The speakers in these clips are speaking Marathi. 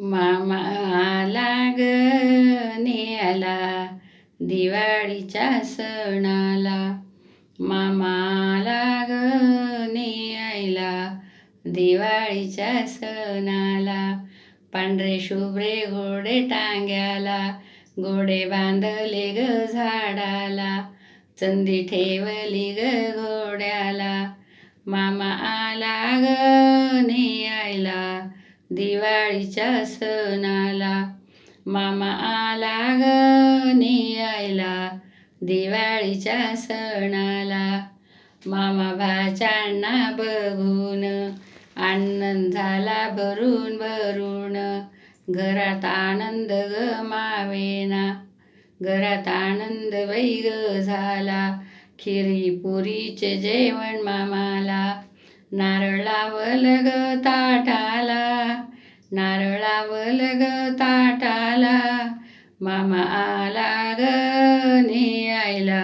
मामा आला ग आला दिवाळीच्या सणाला. मामा आला ग आयला दिवाळीच्या सणाला. पांढरे शुभ्रे घोडे टांग्याला घोडे बांधले ग झाडाला. चंदी ठेवली ग घोड्याला. मामा आला ग आयला दिवाळीच्या सणाला मामा आला ग आयला. दिवाळीच्या सणाला मामा भाच्यांना बघून आनंद झाला भरून भरून. घरात आनंद ग मावेना घरात आनंद वैग झाला. खिरी पुरीचे जेवण मामाला नारळ लावल ग ताटाला नारळावल ग ताटाला. मामा आला ग आयला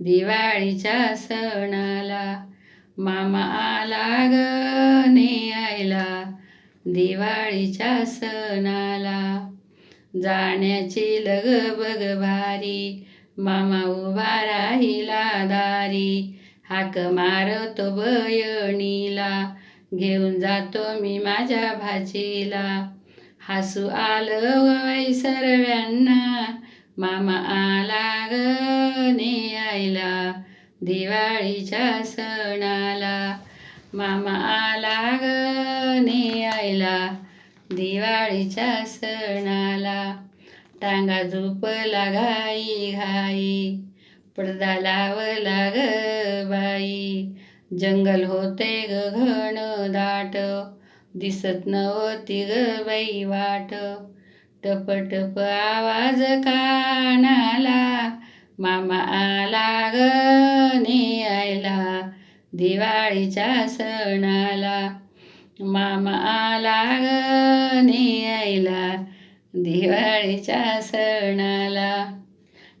दिवाळीच्या सणाला. मामा आला ग आयला दिवाळीच्या सणाला. जाण्याची लग बग भारी मामा उभा राहिला दारी. हाक मारतो बयणीला. घेऊन जातो मी माझ्या भाचीला. हसू आलं वय सर्व्यांना मामा आला ग आयला दिवाळीच्या सणाला. मामा आला ग आयला दिवाळीच्या सणाला. टांगा झोपला घाई घाई. पडदा लावला ग बाई. जंगल होते ग घन दाट. दिसत नव्हती ग बाई वाट. टप टप आवाज कानाला मामा आला ग आयला दिवाळीच्या सणाला. मामा आला ग आयला दिवाळीच्या सणाला.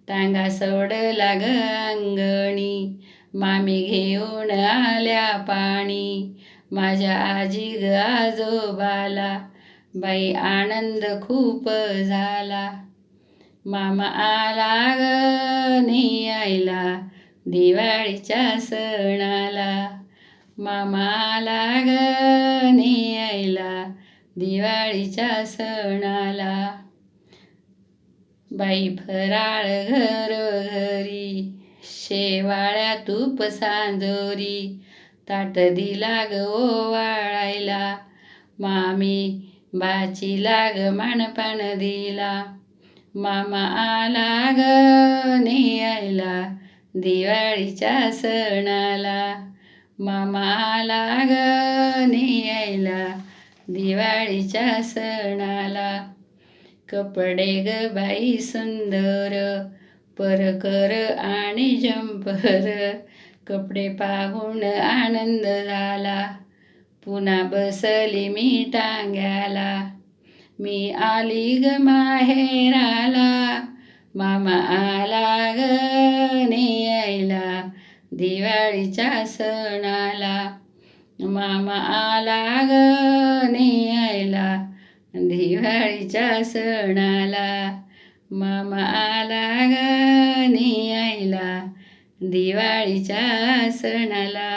टांगा सोडला गंगणी मामी घेऊन आल्या पाणी. माझ्या आजी ग आजोबाला. बाई आनंद खूप झाला. मामा आला ग आयला दिवाळीच्या सणाला. मामा आला ग आयला दिवाळीच्या सणाला. बाई फराळ घर घरी शेवाळ्या तूप सांजोरी ताट दिला ग ओवाळायला मामी बाची लाग मानपान दिला मामा आला ग आयला दिवाळीच्या सणाला मामा आला ग आयला दिवाळीच्या सणाला. कपडे ग बाई सुंदर परकर आणि जंपर. कपडे पाहून आनंद झाला. पुन्हा बसली मी टांग्याला. मी आली ग माहेराला. मामा आला ग यायला. दिवाळीच्या सणाला. मामा आला ग आयला दिवाळीच्या सणाला मामा आला ग आईला. दिवाळीच्या सणाला